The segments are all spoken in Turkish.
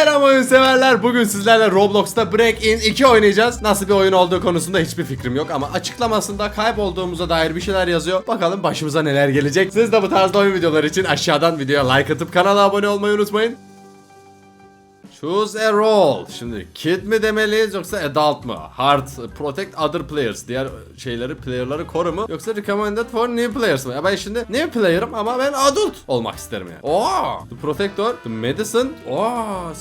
Selam oyun severler. Bugün sizlerle Roblox'ta Break In 2 oynayacağız. Nasıl bir oyun olduğu konusunda hiçbir fikrim yok ama açıklamasında kaybolduğumuza dair bir şeyler yazıyor. Bakalım başımıza neler gelecek. Siz de bu tarzda oyun videoları için aşağıdan videoya like atıp kanala abone olmayı unutmayın. Choose a role. Şimdi kid mi demeliyiz yoksa adult mı? Hard, protect other players. Diğer şeyleri, player'ları koru mu? Yoksa recommended for new players mı? Ya ben şimdi new player'ım ama ben adult olmak isterim yani. Oo! The protector, the medicine. Oo!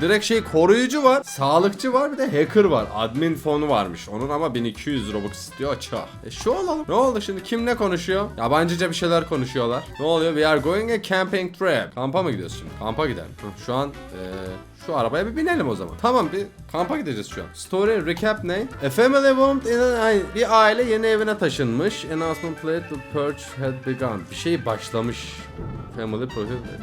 Direkt şey koruyucu var, sağlıkçı var bir de hacker var. Admin fonu varmış. Onun ama 1200 Robux istiyor açığa. E şu alalım. Ne oldu şimdi? Kim ne konuşuyor? Yabancıca bir şeyler konuşuyorlar. Ne oluyor? We are going a camping trip. Kampa mı gidiyoruz şimdi? Kampa gidelim. Şu an eee şu arabaya bir binelim o zaman. Tamam bir kampa gideceğiz şu an. Story recap ne? A family moved in ay, bir aile yeni evine taşınmış. Announcement played the purge had begun. Bir şey başlamış. Family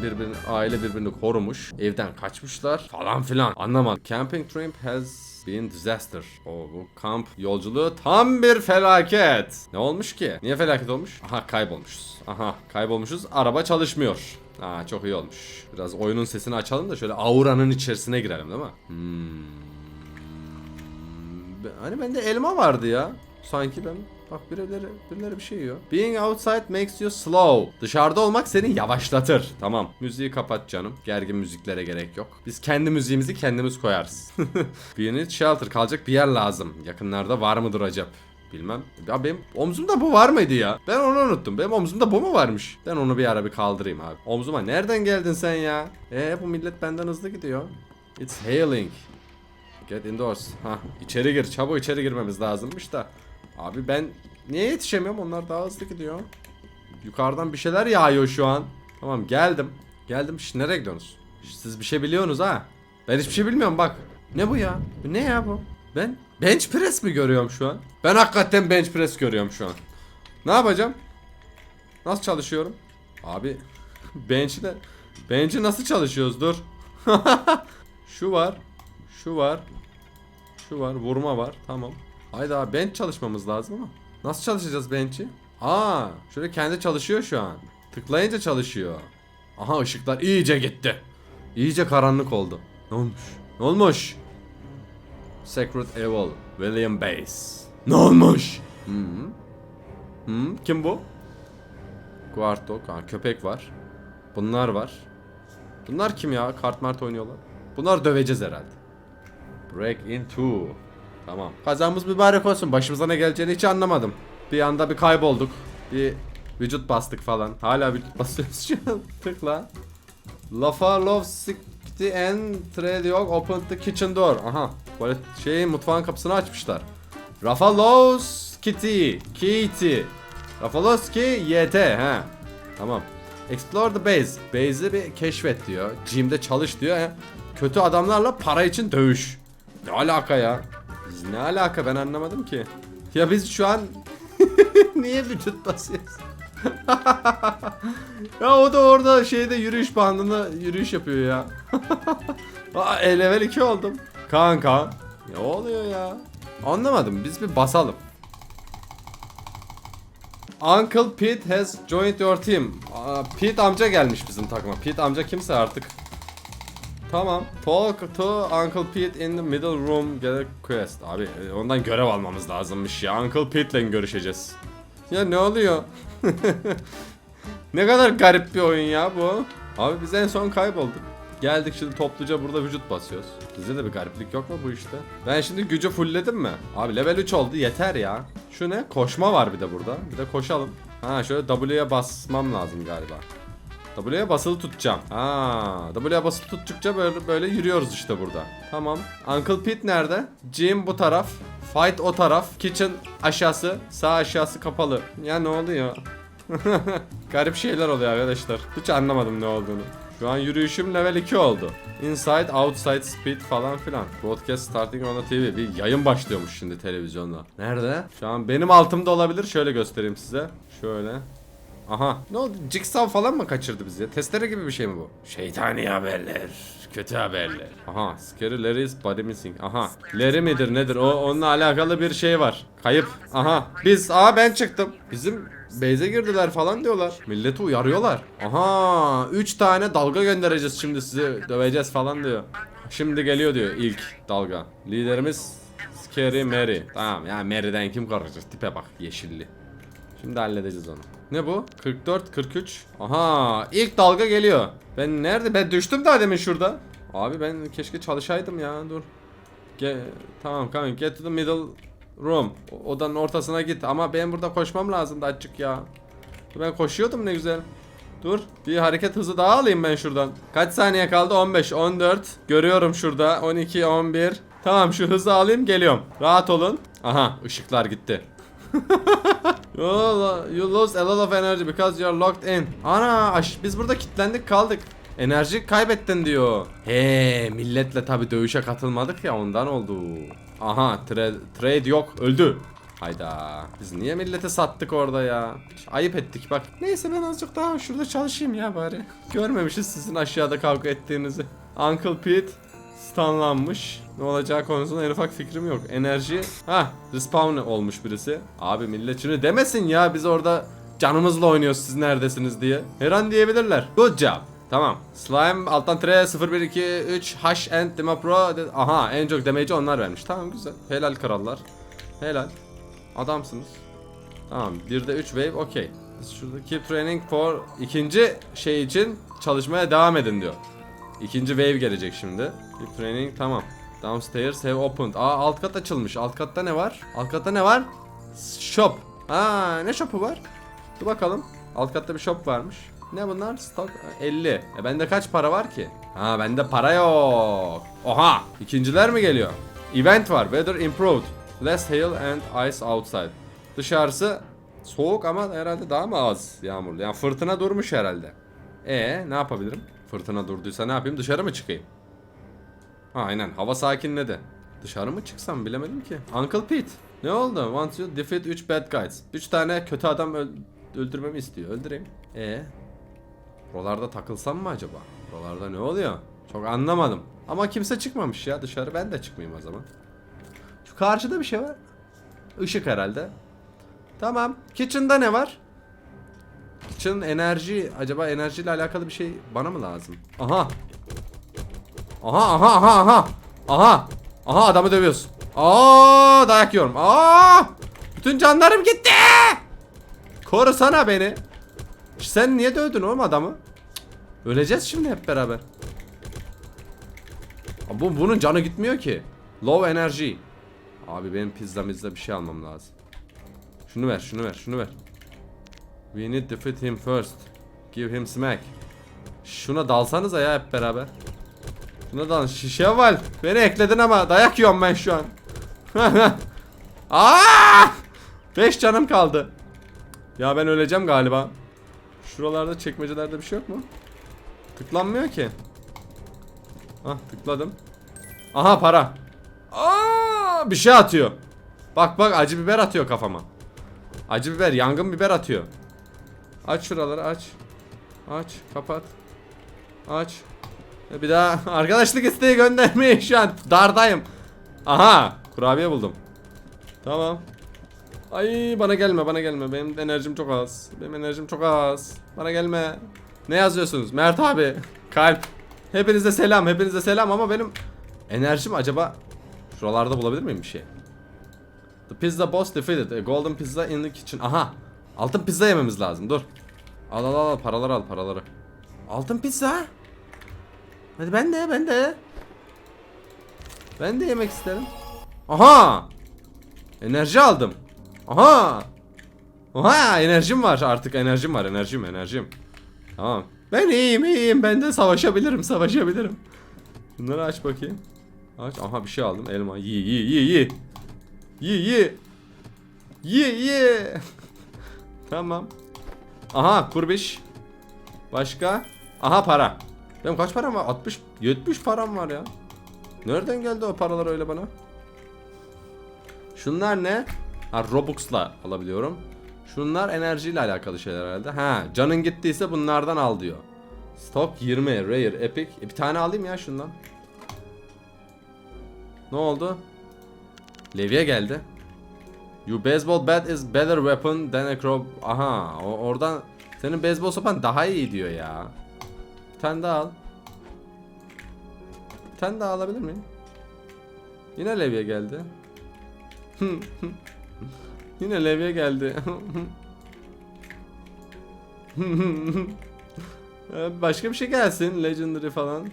birbirini, aile birbirini korumuş. Evden kaçmışlar falan filan. Anlamadım. Camping trip has been disaster. O bu kamp yolculuğu tam bir felaket. Ne olmuş ki? Niye felaket olmuş? Aha kaybolmuşuz. Aha kaybolmuşuz. Araba çalışmıyor. Aa çok iyi olmuş. Biraz oyunun sesini açalım da şöyle auranın içerisine girelim değil mi? Hmm. Hani bende elma vardı ya. Sanki ben bak birileri birileri bir şey yiyor. Being outside makes you slow. Dışarıda olmak seni yavaşlatır. Tamam. Müziği kapat canım. Gergin müziklere gerek yok. Biz kendi müziğimizi kendimiz koyarız. unit shelter kalacak bir yer lazım. Yakınlarda var mıdır acaba? Bilmem. Ya benim omzumda bu var mıydı ya? Ben onu unuttum. Benim omzumda bu mu varmış? Ben onu bir ara bir kaldırayım abi. Omzuma nereden geldin sen ya? Ee bu millet benden hızlı gidiyor. It's hailing. Get indoors. Ha içeri gir. Çabuk içeri girmemiz lazımmış da. Abi ben niye yetişemiyorum? Onlar daha hızlı gidiyor. Yukarıdan bir şeyler yağıyor şu an. Tamam geldim. Geldim. Şş, nereye gidiyorsunuz? Siz bir şey biliyorsunuz ha. Ben hiçbir şey bilmiyorum bak. Ne bu ya? Ne ya bu? Ben bench press mi görüyorum şu an? Ben hakikaten bench press görüyorum şu an. Ne yapacağım? Nasıl çalışıyorum? Abi bench'le bench'i nasıl çalışıyoruz? Dur. şu var. Şu var. Şu var. Vurma var. Tamam. Hayda bench çalışmamız lazım ama. Nasıl çalışacağız bench'i? Aa, şöyle kendi çalışıyor şu an. Tıklayınca çalışıyor. Aha ışıklar iyice gitti. İyice karanlık oldu. Ne olmuş? Ne olmuş? Secret Evil William Base. Ne olmuş? Hı -hı. Hı, kim bu? Guardo, ha, köpek var. Bunlar var. Bunlar kim ya? Kart mart oynuyorlar. Bunlar döveceğiz herhalde. Break into. Tamam. Kazamız mübarek olsun. Başımıza ne geleceğini hiç anlamadım. Bir anda bir kaybolduk. Bir vücut bastık falan. Hala vücut basıyoruz şu an. Tıkla. Lafa love sikti and trade yok open the kitchen door. Aha. Böyle şey mutfağın kapısını açmışlar. Rafa loves kitty. Kitty. Rafa loves ki YT. He. Tamam. Explore the base. Base'i bir keşfet diyor. Gym'de çalış diyor. He. Kötü adamlarla para için dövüş. Ne alaka ya? Biz ne alaka ben anlamadım ki. Ya biz şu an niye vücut basıyoruz? ya o da orada şeyde yürüyüş bandında yürüyüş yapıyor ya. Aa, level 2 oldum. Kanka. Ne oluyor ya? Anlamadım. Biz bir basalım. Uncle Pete has joined your team. Pete amca gelmiş bizim takıma. Pete amca kimse artık. Tamam. Talk to Uncle Pete in the middle room get a quest. Abi e, ondan görev almamız lazımmış ya. Uncle Pete'le görüşeceğiz. Ya ne oluyor? ne kadar garip bir oyun ya bu. Abi biz en son kaybolduk. Geldik şimdi topluca burada vücut basıyoruz. Bizde de bir gariplik yok mu bu işte? Ben şimdi gücü fullledim mi? Abi level 3 oldu yeter ya. Şu ne? Koşma var bir de burada. Bir de koşalım. Ha şöyle W'ye basmam lazım galiba. W'ye basılı tutacağım. Ha, W'ye basılı tuttukça böyle böyle yürüyoruz işte burada. Tamam. Uncle Pete nerede? Jim bu taraf. Fight o taraf. Kitchen aşağısı. Sağ aşağısı kapalı. Ya ne oluyor? Garip şeyler oluyor arkadaşlar. Hiç anlamadım ne olduğunu. Şu an yürüyüşüm level 2 oldu. Inside, outside, speed falan filan. Broadcast starting on the TV. Bir yayın başlıyormuş şimdi televizyonda. Nerede? Şu an benim altımda olabilir. Şöyle göstereyim size. Şöyle. Aha. Ne oldu? Jigsaw falan mı kaçırdı bizi? Testere gibi bir şey mi bu? Şeytani haberler. Kötü haberler. Aha. Scary Larry's body missing. Aha. Larry midir nedir? O onunla alakalı bir şey var. Kayıp. Aha. Biz. Aa ben çıktım. Bizim Beyze girdiler falan diyorlar. Milleti uyarıyorlar. Aha. 3 tane dalga göndereceğiz şimdi sizi döveceğiz falan diyor. şimdi geliyor diyor ilk dalga. Liderimiz Scary Mary. Tamam ya Mary'den kim korkacak? Tipe bak yeşilli. Şimdi halledeceğiz onu. Ne bu? 44, 43. Aha ilk dalga geliyor. Ben nerede? Ben düştüm daha demin şurada. Abi ben keşke çalışaydım ya dur. Ge tamam come on, get to the middle room. Odanın ortasına git ama ben burada koşmam lazım da açık ya. Ben koşuyordum ne güzel. Dur bir hareket hızı daha alayım ben şuradan. Kaç saniye kaldı? 15, 14. Görüyorum şurada. 12, 11. Tamam şu hızı alayım geliyorum. Rahat olun. Aha ışıklar gitti. you, lose a lot of energy because you are locked in. Ana biz burada kilitlendik kaldık. Enerji kaybettin diyor. He milletle tabi dövüşe katılmadık ya ondan oldu. Aha tra- trade yok öldü. Hayda. Biz niye millete sattık orada ya? Ayıp ettik bak. Neyse ben azıcık daha şurada çalışayım ya bari. Görmemişiz sizin aşağıda kavga ettiğinizi. Uncle Pete stunlanmış. Ne olacağı konusunda en ufak fikrim yok. Enerji. Ha, respawn olmuş birisi. Abi millet şunu demesin ya biz orada canımızla oynuyoruz siz neredesiniz diye. Her an diyebilirler. Good job. Tamam. Slime alttan tire 0 1 2 3 H and Dema Pro. Aha en çok damage'i onlar vermiş. Tamam güzel. Helal krallar. Helal. Adamsınız. Tamam. Bir de 3 wave okey. Şurada keep training for ikinci şey için çalışmaya devam edin diyor. İkinci wave gelecek şimdi. Keep training tamam. Downstairs have opened. Aa alt kat açılmış. Alt katta ne var? Alt katta ne var? Shop. Aa ne shop'u var? Dur bakalım. Alt katta bir shop varmış. Ne bunlar? Stock 50. E bende kaç para var ki? Ha bende para yok. Oha! İkinciler mi geliyor? Event var. Weather improved. Less hail and ice outside. Dışarısı soğuk ama herhalde daha mı az yağmurlu? Yani fırtına durmuş herhalde. E ne yapabilirim? Fırtına durduysa ne yapayım? Dışarı mı çıkayım? Ha, aynen hava sakinledi. Dışarı mı çıksam bilemedim ki. Uncle Pete. Ne oldu? Want you defeat 3 bad guys. 3 tane kötü adam öl- öldürmemi istiyor. Öldüreyim. E Buralarda takılsam mı acaba? Buralarda ne oluyor? Çok anlamadım. Ama kimse çıkmamış ya dışarı. Ben de çıkmayayım o zaman. Şu karşıda bir şey var. Işık herhalde. Tamam. Kitchen'da ne var? Kitchen enerji. Acaba enerjiyle alakalı bir şey bana mı lazım? Aha. Aha aha aha aha. Aha. Aha adamı dövüyoruz. Aa dayak yiyorum. Aa! Bütün canlarım gitti. Korusana beni. Sen niye dövdün oğlum adamı? Öleceğiz şimdi hep beraber. Aa, Bu bunun canı gitmiyor ki. Low energy. Abi benim pizza mizza bir şey almam lazım. Şunu ver, şunu ver, şunu ver. We need to defeat him first. Give him smack. Şuna dalsanıza ya hep beraber. Şuna dal. Şişe var. Beni ekledin ama dayak yiyorum ben şu an. Aa! 5 canım kaldı. Ya ben öleceğim galiba. Şuralarda çekmecelerde bir şey yok mu? Tıklanmıyor ki. Ah tıkladım. Aha para. Aa bir şey atıyor. Bak bak acı biber atıyor kafama. Acı biber, yangın biber atıyor. Aç şuraları aç. Aç, kapat. Aç. Ya Bir daha arkadaşlık isteği göndermeyin şu an. Dardayım. Aha, kurabiye buldum. Tamam. Ay bana gelme, bana gelme. Benim enerjim çok az. Benim enerjim çok az. Bana gelme. Ne yazıyorsunuz? Mert abi. Kalp. Hepinize selam, hepinize selam ama benim enerjim acaba şuralarda bulabilir miyim bir şey? The pizza boss defeated. A golden pizza in the kitchen. Aha. Altın pizza yememiz lazım. Dur. Al al al paraları al paraları. Altın pizza. Hadi ben de ben de. Ben de yemek isterim. Aha. Enerji aldım. Aha. Aha enerjim var artık enerjim var enerjim enerjim. Tamam. Ben iyiyim iyiyim ben de savaşabilirim savaşabilirim. Bunları aç bakayım. Aç. Aha bir şey aldım elma. Yi yi yi yi. Yi yi. Yi yi. tamam. Aha kurbiş. Başka? Aha para. Benim kaç param var? 60 70 param var ya. Nereden geldi o paralar öyle bana? Şunlar ne? Ha Robux'la alabiliyorum. Şunlar enerjiyle alakalı şeyler herhalde. Ha canın gittiyse bunlardan al diyor. Stock 20 rare epic. E, bir tane alayım ya şundan. Ne oldu? Levye geldi. Your baseball bat is better weapon than a crow. Aha, o, oradan senin beyzbol sopan daha iyi diyor ya. Bir tane daha al. Bir tane daha alabilir miyim? Yine levye geldi. Yine levye geldi. Ee, Başka bir şey gelsin. Legendary falan.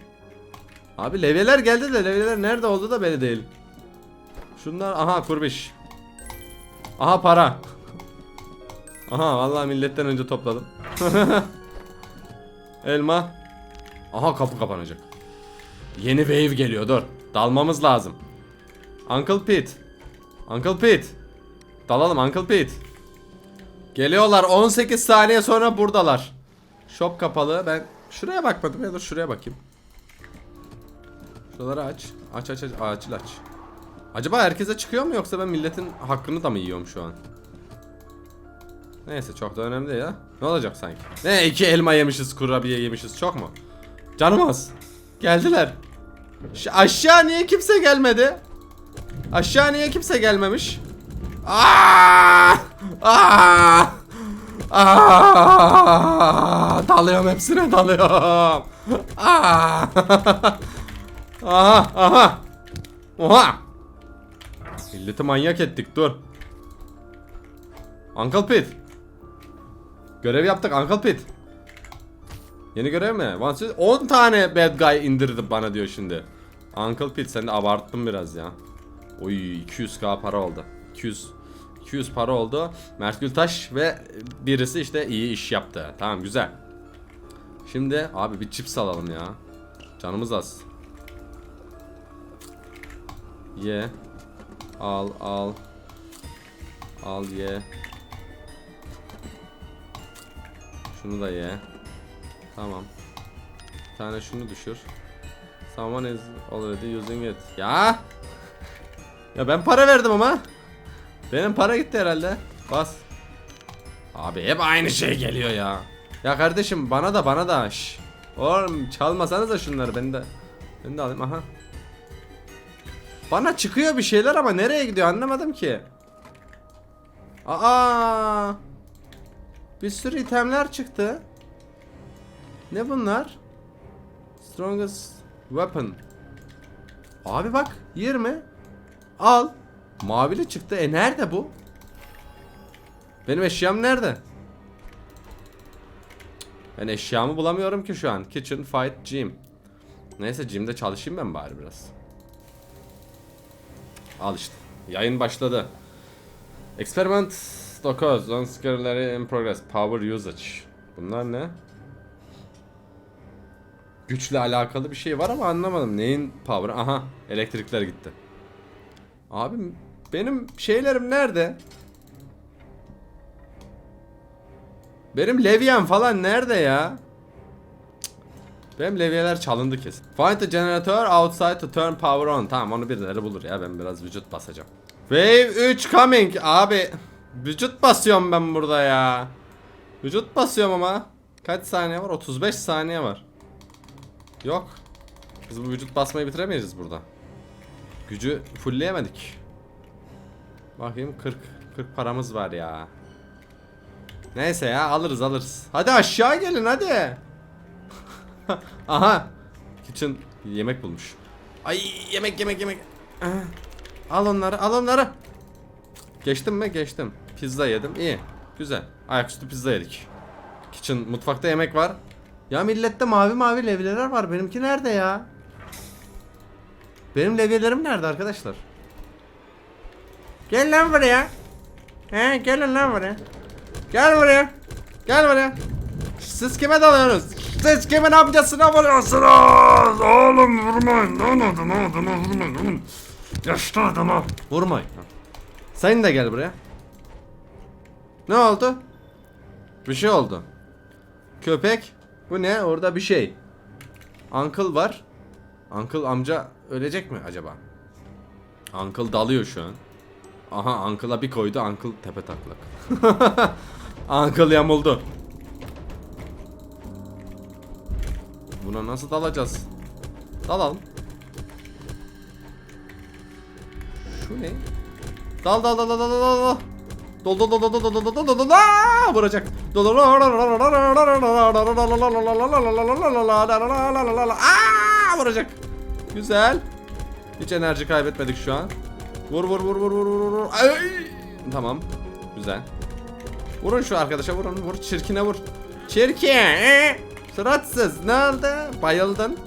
Abi levyeler geldi de levyeler nerede oldu da belli değil. Şunlar aha kurbiş. Aha para. Aha vallahi milletten önce topladım. Elma. Aha kapı kapanacak. Yeni wave geliyor dur. Dalmamız lazım. Uncle Pete. Uncle Pete. Dalalım Uncle Pete. Geliyorlar 18 saniye sonra buradalar. Shop kapalı. Ben şuraya bakmadım ya dur şuraya bakayım. Şuraları aç. Aç aç aç. Açıl aç. Acaba herkese çıkıyor mu yoksa ben milletin hakkını da mı yiyorum şu an? Neyse çok da önemli ya. Ne olacak sanki? Ne iki elma yemişiz, kurabiye yemişiz çok mu? Canım az. Geldiler. Şu aşağı niye kimse gelmedi? Aşağı niye kimse gelmemiş? Aa! Aa! Aa! Dalıyorum hepsine dalıyorum. Aa! Aha aha. Oha. Milleti manyak ettik dur. Uncle Pete. Görev yaptık Uncle Pete. Yeni görev mi? Two- 10 tane bad guy indirdi bana diyor şimdi. Uncle Pete sen de abarttın biraz ya. Oy 200k para oldu. 200 200 para oldu. Mert Gültaş ve birisi işte iyi iş yaptı. Tamam güzel. Şimdi abi bir chips alalım ya. Canımız az. Ye. Al al. Al ye. Şunu da ye. Tamam. Bir tane şunu düşür. Someone is already using it. Ya. Ya ben para verdim ama. Benim para gitti herhalde. Bas. Abi hep aynı şey geliyor ya. Ya kardeşim bana da bana da. Şş. Oğlum çalmasanız da şunları ben de. Ben de alayım aha. Bana çıkıyor bir şeyler ama nereye gidiyor anlamadım ki. Aa! Bir sürü itemler çıktı. Ne bunlar? Strongest weapon. Abi bak 20. Al. Mavili çıktı. E nerede bu? Benim eşyam nerede? Ben eşyamı bulamıyorum ki şu an. Kitchen, fight, gym. Neyse gym'de çalışayım ben bari biraz. Al işte. Yayın başladı. Experiment 9. On scale'leri in progress. Power usage. Bunlar ne? Güçle alakalı bir şey var ama anlamadım. Neyin power? Aha. Elektrikler gitti. Abi benim şeylerim nerede? Benim levyen falan nerede ya? Benim levyeler çalındı kesin. Find the generator outside to turn power on. Tamam onu birileri bulur ya ben biraz vücut basacağım. Wave 3 coming abi. Vücut basıyorum ben burada ya. Vücut basıyorum ama. Kaç saniye var? 35 saniye var. Yok. Biz bu vücut basmayı bitiremeyeceğiz burada. Gücü fullleyemedik. Bakayım 40 40 paramız var ya. Neyse ya alırız alırız. Hadi aşağı gelin hadi. Aha. Kitchen yemek bulmuş. Ay yemek yemek yemek. Al onları al onları. Geçtim mi? Geçtim. Pizza yedim. İyi. Güzel. Ayaküstü pizza yedik. Kitchen mutfakta yemek var. Ya millette mavi mavi levyeler var. Benimki nerede ya? Benim levyelerim nerede arkadaşlar? Gel lan buraya. He gelin lan buraya. Gel buraya. Gel buraya. Siz kime dalıyorsunuz? Siz kimin amcasına vuruyorsunuz? Oğlum vurmayın. Ne oldu ne oldu ne vurmayın oğlum. Yaşlı adama. Vurmayın. Sen de gel buraya. Ne oldu? Bir şey oldu. Köpek. Bu ne? Orada bir şey. Uncle var. Uncle amca ölecek mi acaba? Uncle dalıyor şu an. Aha Uncle'a bir koydu Uncle tepe taklak. Uncle yamuldu. Buna nasıl dalacağız? Dalalım. Şu ne? Dal dal dal dal dal dal dal. Dol dol dol dol dol dol dol dol dol vuracak. Dol dol vuracak. Güzel. Hiç enerji kaybetmedik şu an. Vur vur vur vur vur vur vur. Ay! Tamam. Güzel. Vurun şu arkadaşa vurun. Vur çirkine vur. Çirkin. Suratsız. Ne oldu? Bayıldın.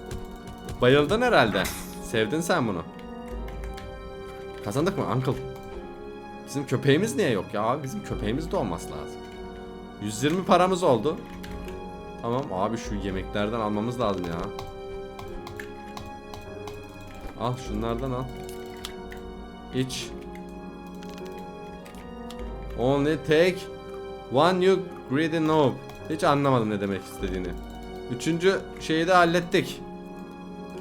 Bayıldın herhalde. Sevdin sen bunu. Kazandık mı uncle? Bizim köpeğimiz niye yok ya? Bizim köpeğimiz de olması lazım. 120 paramız oldu. Tamam abi şu yemeklerden almamız lazım ya. Al şunlardan al. İç. Only take one you greedy noob. Hiç anlamadım ne demek istediğini. Üçüncü şeyi de hallettik.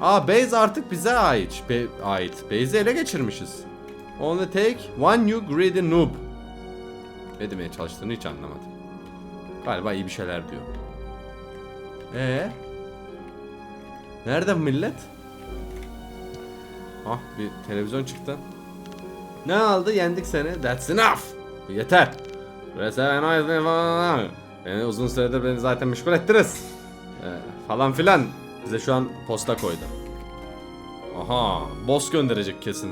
Aa base artık bize ait. Be ait. Base'i ele geçirmişiz. Only take one you greedy noob. Ne demeye çalıştığını hiç anlamadım. Galiba iyi bir şeyler diyor. Ee? Nerede millet? Ah bir televizyon çıktı. Ne aldı? Yendik seni. That's enough. Yeter. Burası ben o falan. Beni uzun süredir beni zaten meşgul ettiniz. Ee, falan filan. Bize şu an posta koydu. Aha, boss gönderecek kesin.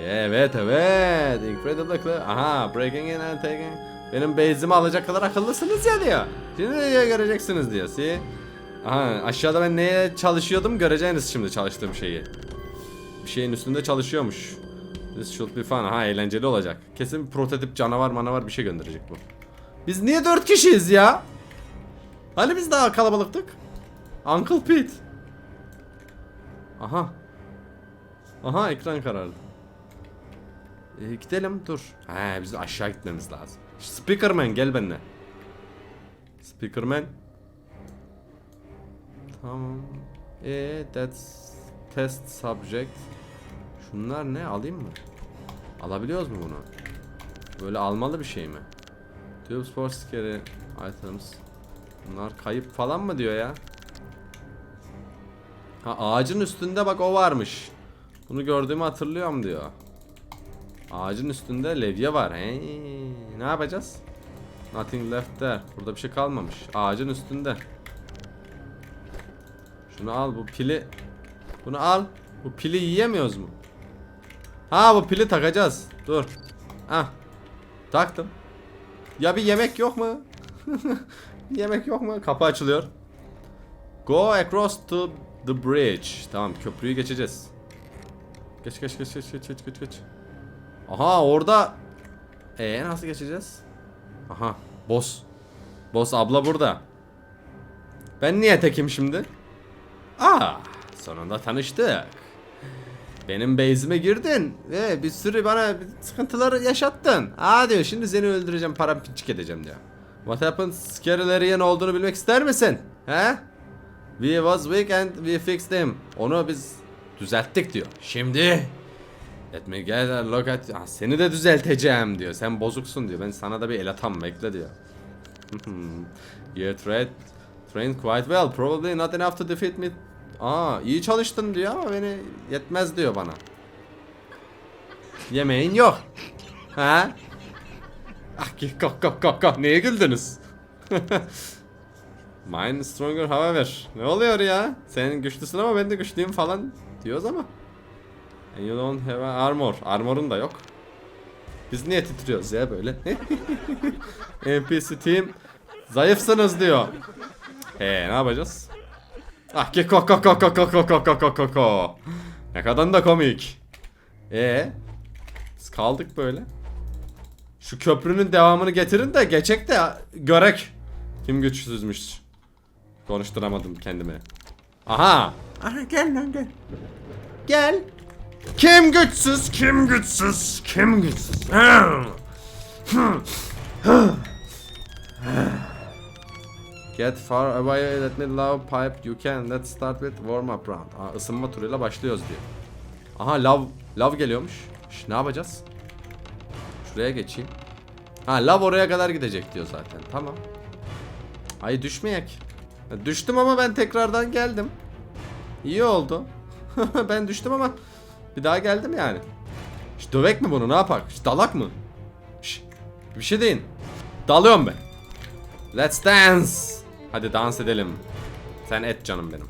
Evet evet. Incredible. Aha, breaking in and taking. Benim base'imi alacak kadar akıllısınız ya diyor. Şimdi diyor göreceksiniz diyor. See? Aha, aşağıda ben neye çalışıyordum göreceğiniz şimdi çalıştığım şeyi. Bir şeyin üstünde çalışıyormuş. This should be fun. Ha eğlenceli olacak. Kesin bir prototip canavar manavar bir şey gönderecek bu. Biz niye dört kişiyiz ya? Hani biz daha kalabalıktık? Uncle Pete. Aha. Aha ekran karardı. E, gidelim dur. He biz aşağı gitmemiz lazım. Speakerman gel benimle. Speakerman. Tamam. E that's test subject. Şunlar ne alayım mı? Alabiliyoruz mu bunu? Böyle almalı bir şey mi? Tube sports scary items. Bunlar kayıp falan mı diyor ya? Ha ağacın üstünde bak o varmış. Bunu gördüğümü hatırlıyorum diyor. Ağacın üstünde levye var. Hey, ne yapacağız? Nothing left there. Burada bir şey kalmamış. Ağacın üstünde. Şunu al bu pili. Bunu al. Bu pili yiyemiyoruz mu? Ha bu pili takacağız. Dur. Ah. Taktım. Ya bir yemek yok mu? bir yemek yok mu? Kapı açılıyor. Go across to the bridge. Tamam köprüyü geçeceğiz. Geç geç geç geç geç geç geç geç. Aha orada ee nasıl geçeceğiz? Aha boss. Boss abla burada. Ben niye tekim şimdi? Aa sonunda tanıştık. Benim base'ime girdin ve bir sürü bana sıkıntılar yaşattın. Aa diyor şimdi seni öldüreceğim param pinçik edeceğim diyor. What happened? Scary'lerin olduğunu bilmek ister misin? He? We was weak and we fixed him. Onu biz düzelttik diyor. Şimdi Let me get a look at Ah, seni de düzelteceğim diyor. Sen bozuksun diyor. Ben sana da bir el atam bekle diyor. you tried trained quite well. Probably not enough to defeat me. Aa iyi çalıştın diyor ama beni yetmez diyor bana. Yemeğin yok. Ha? Ah kok kok kok kok. Neye güldünüz? Mine stronger however. Ne oluyor ya? Sen güçlüsün ama ben de güçlüyüm falan diyoruz ama. And you don't have armor. Armor'un da yok. Biz niye titriyoruz ya böyle? NPC team zayıfsınız diyor. He ne yapacağız? Ah ki kok kok kok kok kok kok kok kok kok kok kok. Ne kadar da komik. E biz kaldık böyle. Şu köprünün devamını getirin de geçek de görek. Kim güçsüzmüş. Konuşturamadım kendimi. Aha. Aha gel lan gel. Gel. Kim güçsüz? Kim güçsüz? Kim güçsüz? Get far away let me love pipe you can let's start with warm up round. Aa, ısınma turuyla başlıyoruz diyor. Aha lav lav geliyormuş. Şş, ne yapacağız? Şuraya geçeyim. Ha lav oraya kadar gidecek diyor zaten. Tamam. Ay düşmeyek. Düştüm ama ben tekrardan geldim. İyi oldu. ben düştüm ama bir daha geldim yani. Şş, dövek mi bunu ne yapak? Şş, dalak mı? Şş, bir şey deyin. Dalıyorum ben. Let's dance. Hadi dans edelim. Sen et canım benim.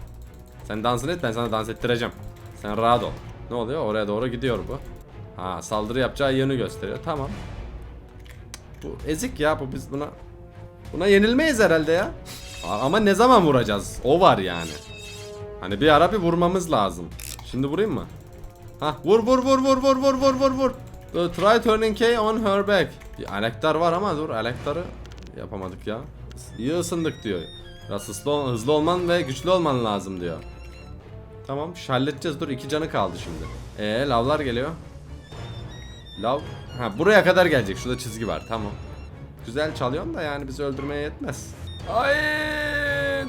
Sen dansını et ben sana dans ettireceğim. Sen rahat ol. Ne oluyor? Oraya doğru gidiyor bu. Ha saldırı yapacağı yönü gösteriyor. Tamam. Bu ezik ya bu biz buna buna yenilmeyiz herhalde ya. Ama ne zaman vuracağız? O var yani. Hani bir ara bir vurmamız lazım. Şimdi vurayım mı? Ha vur vur vur vur vur vur vur vur vur. Try turning K on her back. Bir anahtar var ama dur anahtarı yapamadık ya. İyi ısındık diyor. Biraz hızlı, hızlı olman ve güçlü olman lazım diyor. Tamam şu halledeceğiz dur iki canı kaldı şimdi. Eee lavlar geliyor. Lav. Ha buraya kadar gelecek. Şurada çizgi var. Tamam. Güzel çalıyorum da yani bizi öldürmeye yetmez. Ay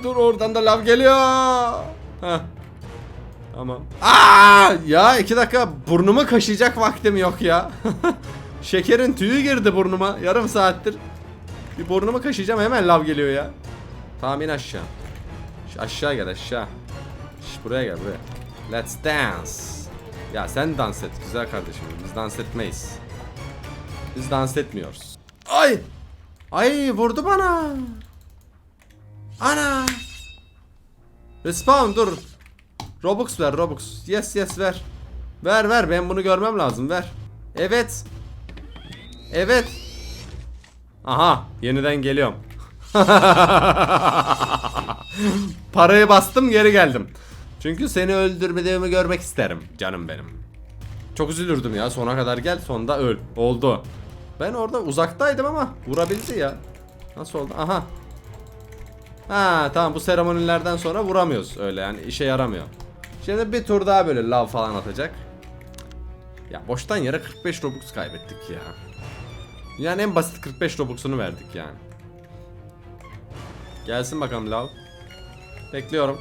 dur oradan da lav geliyor. Ha. Tamam. Aa ya iki dakika burnumu kaşıyacak vaktim yok ya. Şekerin tüyü girdi burnuma yarım saattir. Bir burnumu kaşıyacağım hemen lav geliyor ya. Tamam in aşağı. Şu aşağı gel aşağı. Şş, buraya gel buraya. Let's dance. Ya sen dans et güzel kardeşim. Biz dans etmeyiz. Biz dans etmiyoruz. Ay! Ay vurdu bana. Ana! Respawn dur. Robux ver Robux. Yes yes ver. Ver ver ben bunu görmem lazım ver. Evet. Evet. Aha yeniden geliyorum. Parayı bastım geri geldim. Çünkü seni öldürmediğimi görmek isterim canım benim. Çok üzülürdüm ya sona kadar gel sonda öl. Oldu. Ben orada uzaktaydım ama vurabildi ya. Nasıl oldu? Aha. Ha tamam bu seremonilerden sonra vuramıyoruz öyle yani işe yaramıyor. Şimdi bir tur daha böyle lav falan atacak. Ya boştan yere 45 Robux kaybettik ya. Yani en basit 45 Robux'unu verdik yani. Gelsin bakalım lav. Bekliyorum.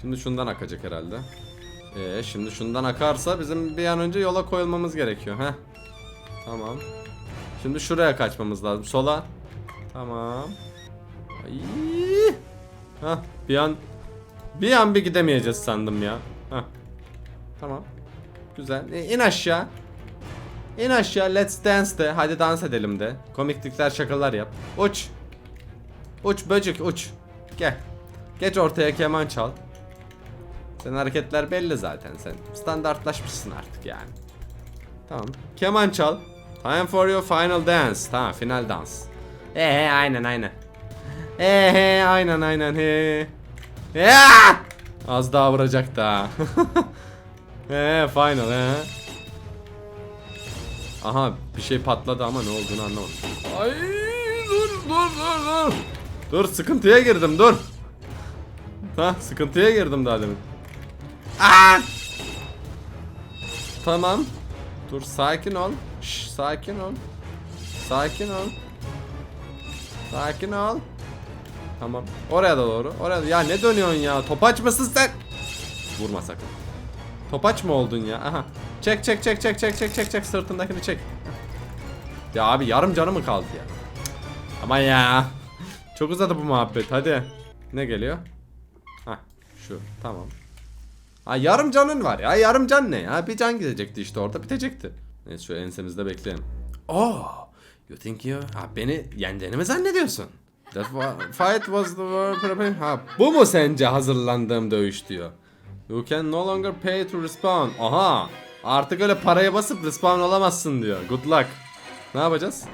Şimdi şundan akacak herhalde. Ee, şimdi şundan akarsa bizim bir an önce yola koyulmamız gerekiyor. Heh. Tamam. Şimdi şuraya kaçmamız lazım. Sola. Tamam. Ay. Hah, bir an bir an bir gidemeyeceğiz sandım ya. Hah. Tamam. Güzel. E, in aşağı. İn aşağı. Let's dance de. Hadi dans edelim de. Komiklikler şakalar yap. Uç. Uç böcek uç. Gel. Geç ortaya keman çal. Senin hareketler belli zaten sen. Standartlaşmışsın artık yani. Tamam. Keman çal. Time for your final dance. Tamam final dans. Eee aynen aynen. Eee aynen aynen he. Ya! Az daha vuracak da. Eee final he. Aha bir şey patladı ama ne olduğunu anlamadım. Ay dur dur dur dur. Dur sıkıntıya girdim dur. Ha sıkıntıya girdim daha demin. Aa! Tamam. Dur sakin ol. Şş, sakin ol. Sakin ol. Sakin ol. Tamam. Oraya da doğru. Oraya da. Ya ne dönüyorsun ya? Topaç mısın sen? Vurma sakın. Topaç mı oldun ya? Aha. Çek çek çek çek çek çek çek çek sırtındakini çek. Ya abi yarım canı mı kaldı ya? Ama ya. Çok uzadı bu muhabbet. Hadi. Ne geliyor? Ha, şu. Tamam. Ha yarım canın var ya. Yarım can ne ya? Bir can gidecekti işte orada bitecekti. Neyse şu ensemizde bekleyelim. Oh, you think you... Ha beni yeneceğini mi zannediyorsun? That fight was the war preparing... Ha bu mu sence hazırlandığım dövüş diyor. You can no longer pay to respawn. Aha. Artık öyle paraya basıp respawn olamazsın diyor. Good luck. Ne yapacağız?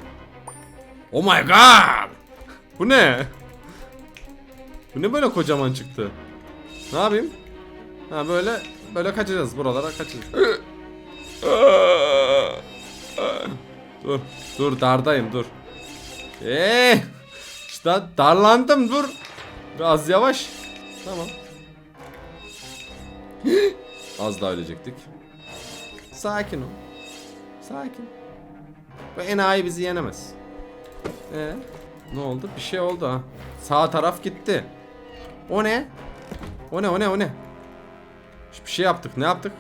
Oh my god. Bu ne? Bu ne böyle kocaman çıktı? Ne yapayım? Ha böyle böyle kaçacağız buralara kaçacağız. dur dur dardayım dur. Eee işte darlandım dur. Biraz yavaş. Tamam. Az daha ölecektik. Sakin ol. Sakin. Bu enayi bizi yenemez. Ee, ne oldu? Bir şey oldu ha. Sağ taraf gitti. O ne? O ne o ne o ne? Bir şey yaptık. Ne yaptık?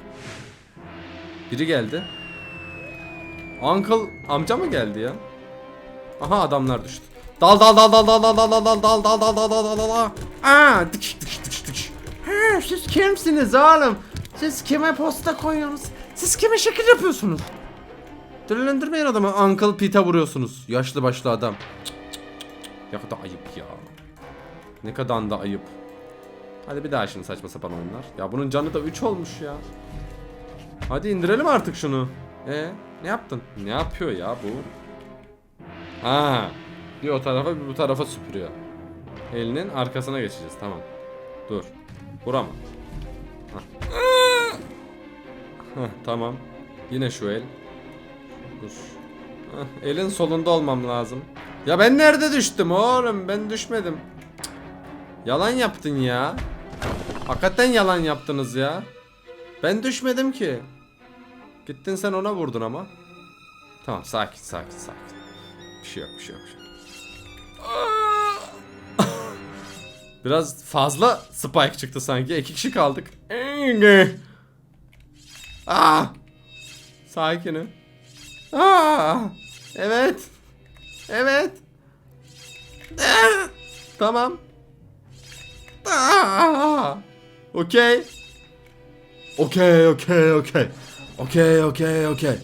Biri geldi. Uncle amca mı geldi ya? Aha adamlar düştü. Dal dal dal dal dal dal dal dal dal dal dal dal dal dal dal dal. Aa tıkış tıkış tıkış tıkış. Ha siz kimsiniz oğlum? Siz kime posta koyuyorsunuz? Siz kime şekil yapıyorsunuz? Delilendirmeyin adamı. Uncle Pete'e vuruyorsunuz. Yaşlı başlı adam. Cık, kadar ayıp ya. Ne kadar da ayıp. Hadi bir daha şimdi saçma sapan oyunlar. Ya bunun canı da 3 olmuş ya. Hadi indirelim artık şunu. E ne yaptın? Ne yapıyor ya bu? Ha. Bir o tarafa bir bu tarafa süpürüyor. Elinin arkasına geçeceğiz. Tamam. Dur. Hah. Hah, tamam. Yine şu el. Dur. Hah, elin solunda olmam lazım. Ya ben nerede düştüm oğlum? Ben düşmedim. Cık. Yalan yaptın ya. Hakikaten yalan yaptınız ya. Ben düşmedim ki. Gittin sen ona vurdun ama. Tamam sakin sakin sakin. Bir şey yok bir şey yok. Bir şey yok. Biraz fazla spike çıktı sanki. İki kişi kaldık. Aa! Sakinim. Aa! Evet. Evet. Ah! Tamam. Aa! Okey. Okey, okey, okey. Okey, okey, okey.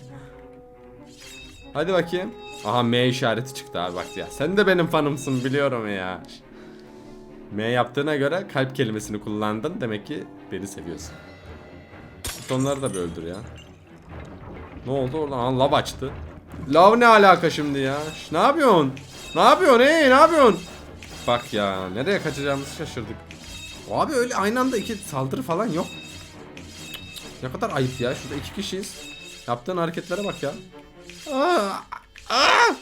Hadi bakayım. Aha M işareti çıktı abi bak ya. Sen de benim fanımsın biliyorum ya. M yaptığına göre kalp kelimesini kullandın. Demek ki beni seviyorsun. Onları da bir öldür ya. Ne oldu orada? Aha lav açtı. Lav ne alaka şimdi ya? Şş, ne yapıyorsun? Ne yapıyorsun hey ne yapıyorsun? Bak ya nereye kaçacağımızı şaşırdık. Abi öyle aynı anda iki saldırı falan yok. Ne kadar ayıp ya. Şurada iki kişiyiz. Yaptığın hareketlere bak ya. Aa, aa!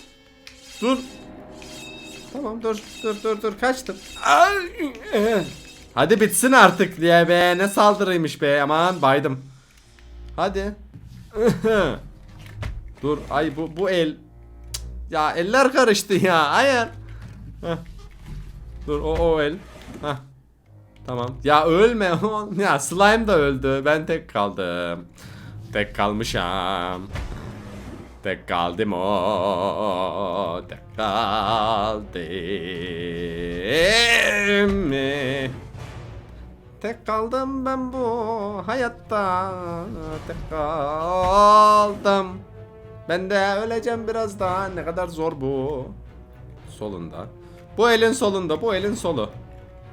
Dur. Tamam dur dur dur dur kaçtım. Eh. Hadi bitsin artık diye be. Ne saldırıymış be. Aman baydım. Hadi. dur ay bu bu el. Ya eller karıştı ya. Hayır. Dur o o el. Heh. Tamam. Ya ölme. ya slime da öldü. Ben tek kaldım. Tek kalmışam. Tek kaldım o. Tek kaldım. Tek kaldım ben bu hayatta. Tek kaldım. Ben de öleceğim birazdan. Ne kadar zor bu. Solunda. Bu elin solunda. Bu elin solu.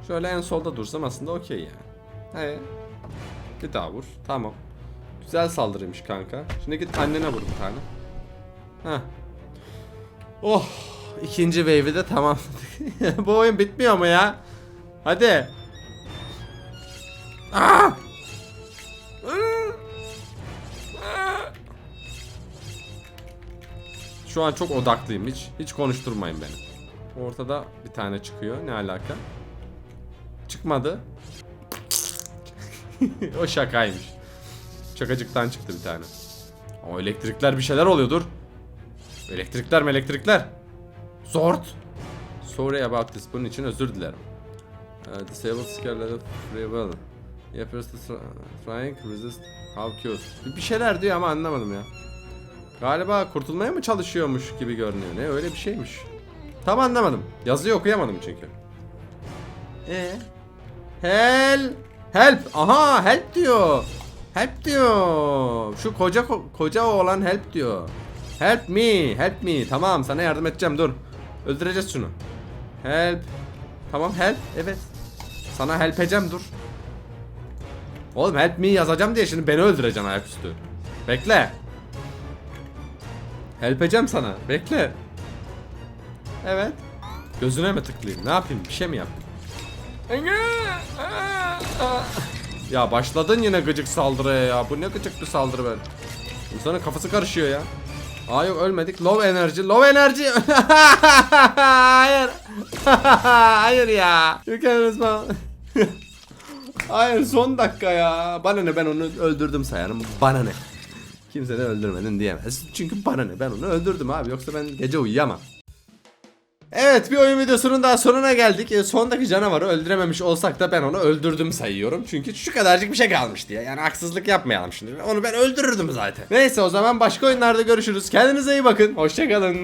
Şöyle en solda dursam aslında okey yani. He. Bir daha vur. Tamam. Güzel saldırıymış kanka. Şimdi git annene vur bir tane. Heh. Oh. ikinci wave'i de tamam. Bu oyun bitmiyor mu ya? Hadi. Şu an çok odaklıyım hiç. Hiç konuşturmayın beni. Ortada bir tane çıkıyor. Ne alaka? Çıkmadı. o şakaymış. Şakacıktan çıktı bir tane. O elektrikler bir şeyler oluyor dur. Elektrikler mi elektrikler? Zord. Sorry about this. Bunun için özür dilerim. Uh, disabled scare level free will. Yapıyoruz to trying resist how cute. Bir- şeyler diyor ama anlamadım ya. Galiba kurtulmaya mı çalışıyormuş gibi görünüyor. Ne öyle bir şeymiş. Tam anlamadım. Yazıyı okuyamadım çünkü. Ee? Help! Help! Aha help diyor. Help diyor. Şu koca ko- koca oğlan help diyor. Help me, help me. Tamam sana yardım edeceğim dur. Öldüreceğiz şunu. Help. Tamam help. Evet. Sana help edeceğim dur. Oğlum help me yazacağım diye şimdi beni öldüreceksin ayaküstü. Bekle. Help edeceğim sana. Bekle. Evet. Gözüne mi tıklayayım? Ne yapayım? Bir şey mi yapayım? Ya başladın yine gıcık saldırıya ya. Bu ne gıcık bir saldırı ben. İnsanın kafası karışıyor ya. Aa yok ölmedik. Low enerji. Low enerji. Hayır. Hayır ya. You can respond. Hayır son dakika ya. Bana ne ben onu öldürdüm sayarım. Bana ne. Kimse de öldürmedin diyemez. Çünkü bana ne ben onu öldürdüm abi. Yoksa ben gece uyuyamam. Evet bir oyun videosunun daha sonuna geldik. E, sondaki canavarı öldürememiş olsak da ben onu öldürdüm sayıyorum. Çünkü şu kadarcık bir şey kalmış diye. Yani haksızlık yapmayalım şimdi. Onu ben öldürürdüm zaten. Neyse o zaman başka oyunlarda görüşürüz. Kendinize iyi bakın. Hoşçakalın.